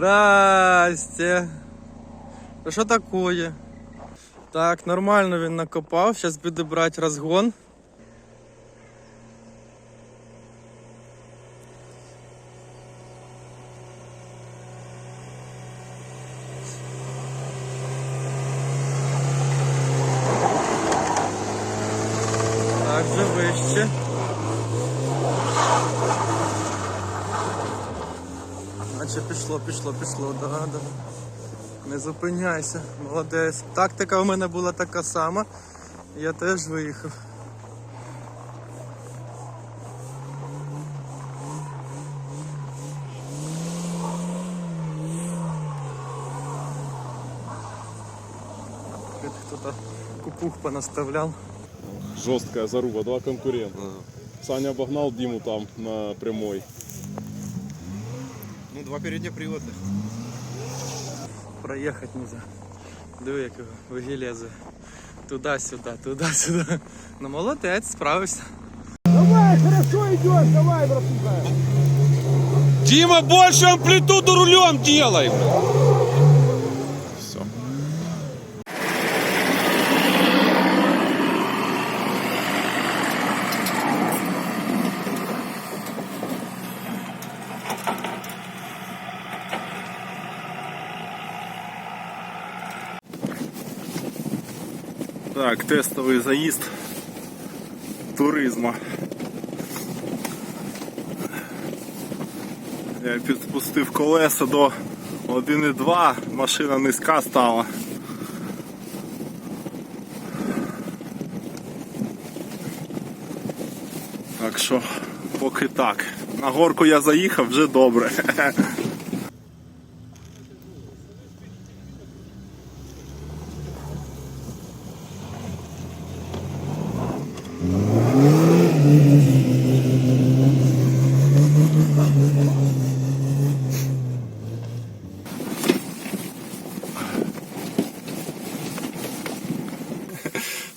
Здрасте. Що таке? Так, нормально він накопав. Зараз буде брати розгон. Так, вже вище. Наче пішло, пішло, пішло, да, да. Не зупиняйся, молодець. Тактика у мене була така сама. Я теж виїхав. Тут Хто-то купух понаставлял. Жесткая заруба, два конкурента. Саня обогнал Диму там на прямой. Ну, два переднеприводных. Проїхати нельзя. Диви, як його вигілезе. Туди-сюди, туди-сюди. Ну молодець, справився. Дима, больше амплитуду рулем делай. Так, тестовий заїзд туризма. Я підпустив колеса до 1,2, машина низька стала. Так що, поки так. На горку я заїхав вже добре.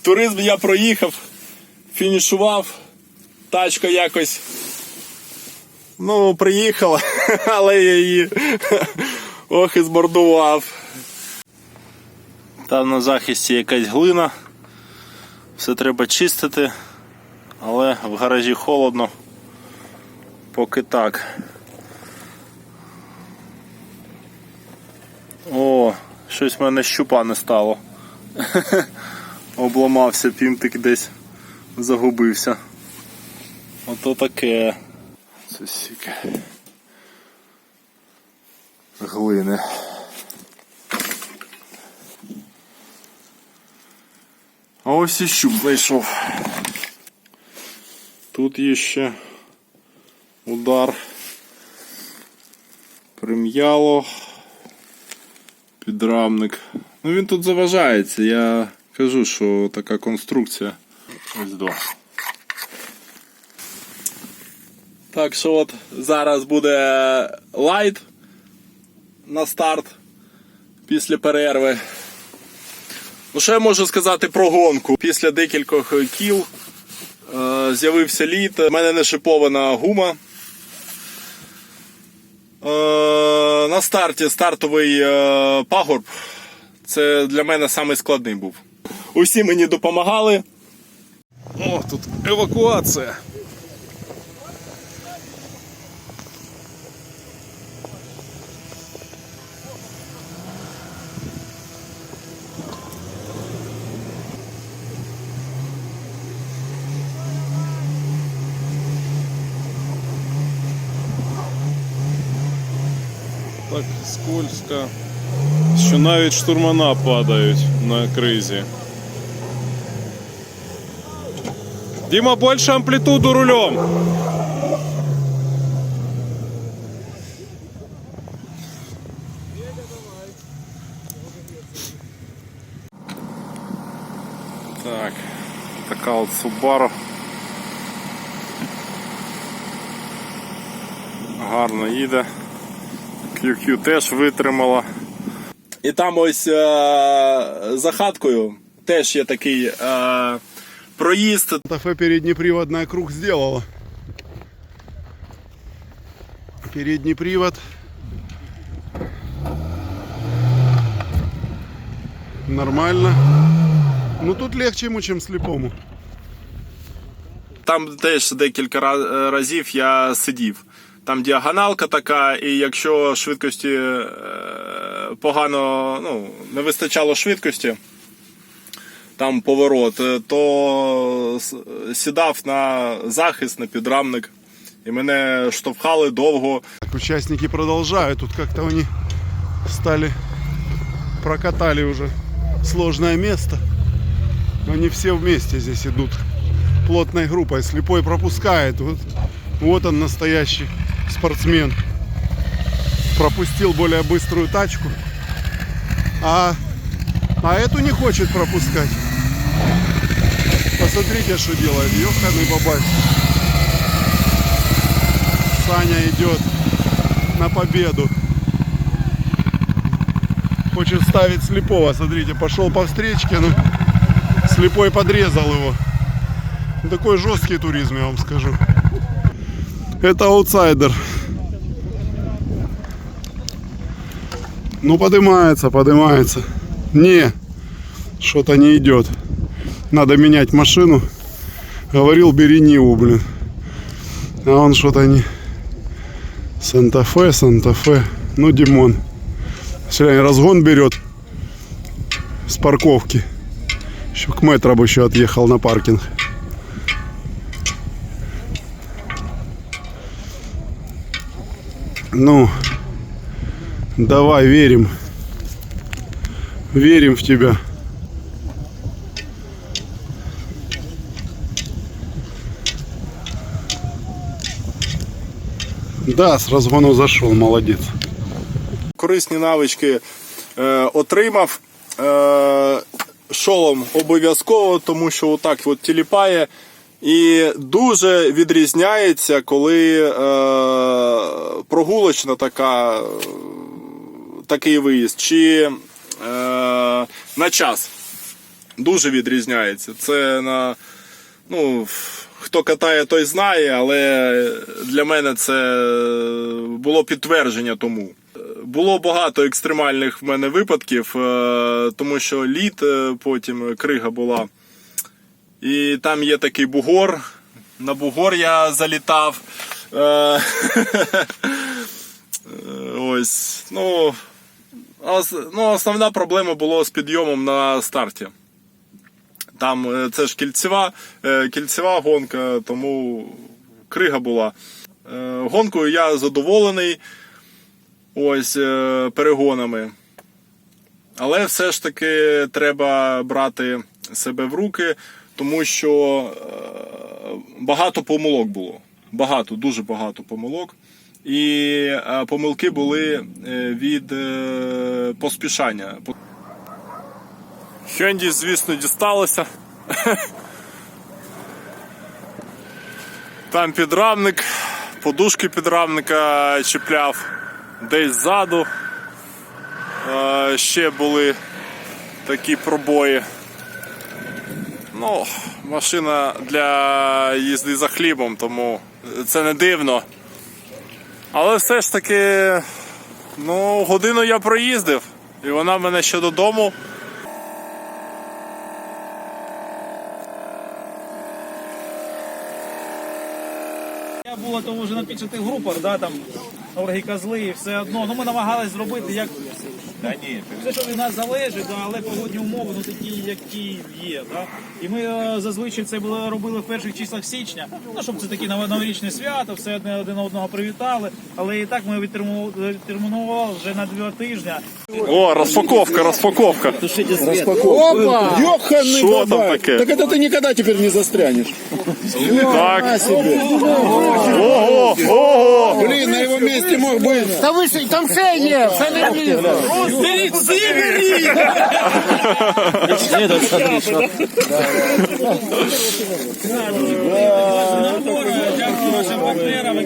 Туризм я проїхав, фінішував, тачка якось. Ну, приїхала, але я її ох і змордував. Там на захисті якась глина. Все треба чистити, але в гаражі холодно. Поки так. О, щось в мене щупа не стало. Обламався, пінтик десь загубився. Ото таке. Це сіке. Глини. А ось і щуп знайшов. Тут є ще удар. Прим'яло. Підрамник. Ну він тут заважається. Я кажу, що така конструкція. Ось до. Так що от зараз буде лайт на старт після перерви. Ну, що я можу сказати про гонку? Після декількох кіл е, з'явився лід. У мене не шипована гума. Е, на старті стартовий е, пагорб. Це для мене самий складний був. Усі мені допомагали. О, тут евакуація. Так скользко, що навіть штурмана падають на кризі. Дима, больше амплитуду рулем. Так, така от Subaru. Гарно їде. QQ теж витримала. І там ось е, за хаткою теж є такий е, проїзд. ТФ переднеприводная круг сделала. Передний привод. Нормально. Ну тут легче йому, ніж сліпому. Там теж декілька разів я сидів. Там діагоналка така, і якщо швидкості е, погано ну, не вистачало швидкості. там поворот, е, то с- сідав на захист, на підрамник, і мене штовхали довго. Так, участники продолжают. Тут как-то они стали, прокатали уже сложное место. Они все вместе здесь идут плотной группой. Слепой пропускает. Вот, вот он настоящий спортсмен. Пропустил более быструю тачку. А, а эту не хочет пропускать. Посмотрите, что делает. Ёханый бабай. Саня идет на победу. Хочет ставить слепого. Смотрите, пошел по встречке, но слепой подрезал его. Ну, Такой жесткий туризм, я вам скажу. Это аутсайдер. Ну, поднимается, поднимается. Не, что-то не идет. Надо менять машину. Говорил, бери Ниву, блин. А он что-то не... Санта-Фе, Санта-Фе. Ну, Димон. Сегодня разгон берет с парковки. Еще к метро бы еще отъехал на паркинг. Ну, давай, верим. Верим в тебя. Да, с разгону зашел, молодец. корисні навички е, отримав. Е, шолом обов'язково, тому що отак от тіліпає. І дуже відрізняється, коли е, прогулочна така, такий виїзд, чи е, на час. Дуже відрізняється. Це на. Ну, хто катає, той знає, але для мене це було підтвердження тому. Було багато екстремальних в мене випадків, е, тому що лід е, потім крига була. І там є такий бугор. На бугор я залітав. Е, Ось. Ну, ну, основна проблема була з підйомом на старті. Там е, це ж кільцева, е, кільцева гонка, тому крига була. Е, Гонкою я задоволений ось перегонами. Але все ж таки треба брати себе в руки, тому що багато помилок було. Багато, дуже багато помилок. І помилки були від поспішання. Хенді, звісно, дісталося. Там підрамник, подушки підрамника чіпляв десь ззаду. Е, Ще були такі пробої. Ну, машина для їзди за хлібом, тому це не дивно. Але все ж таки, ну, годину я проїздив, і вона мене ще додому. Я вже на підшитих групах, да, там орги козли і все одно. Ну ми намагались зробити як все, що від нас залежить, да, але погодні умови ну такі, які є. Да. І ми е, зазвичай це було робили в перших числах січня. Ну щоб це такі нов- новорічне свято, все одне один одного привітали. Але і так ми відтерму- відтермінували вже на два тижні. О, розпаковка, розпаковка. Опа! Ёханый Что там бабай! такое? Так это ты никогда теперь не застрянешь. Так. На себе. Ого, ого. Блин, на его месте мог быть. Та ви ж- там все є, все не влізло. Беріть всі беріть! Дякую нашим партнерам.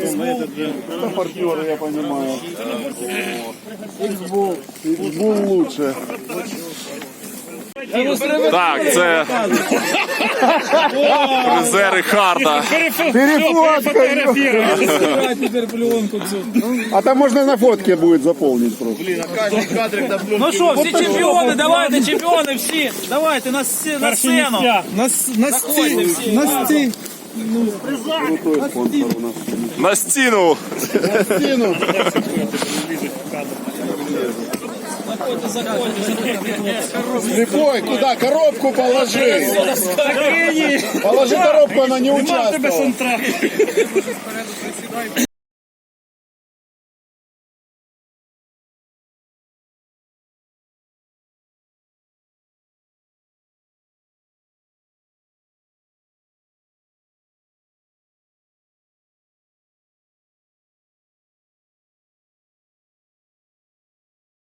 Партнеры, я понимаю. Xbox, Xbox лучше. Так, це призери харда. А там можно на фотке будет заполнить просто. Ну що, всі чемпіони, давайте, чемпіони всі. Давайте на, сці- на сцену. На, Заходьте на стій. На стіну. Слепой, куда? Коробку положи. Положи коробку, она не участвовала.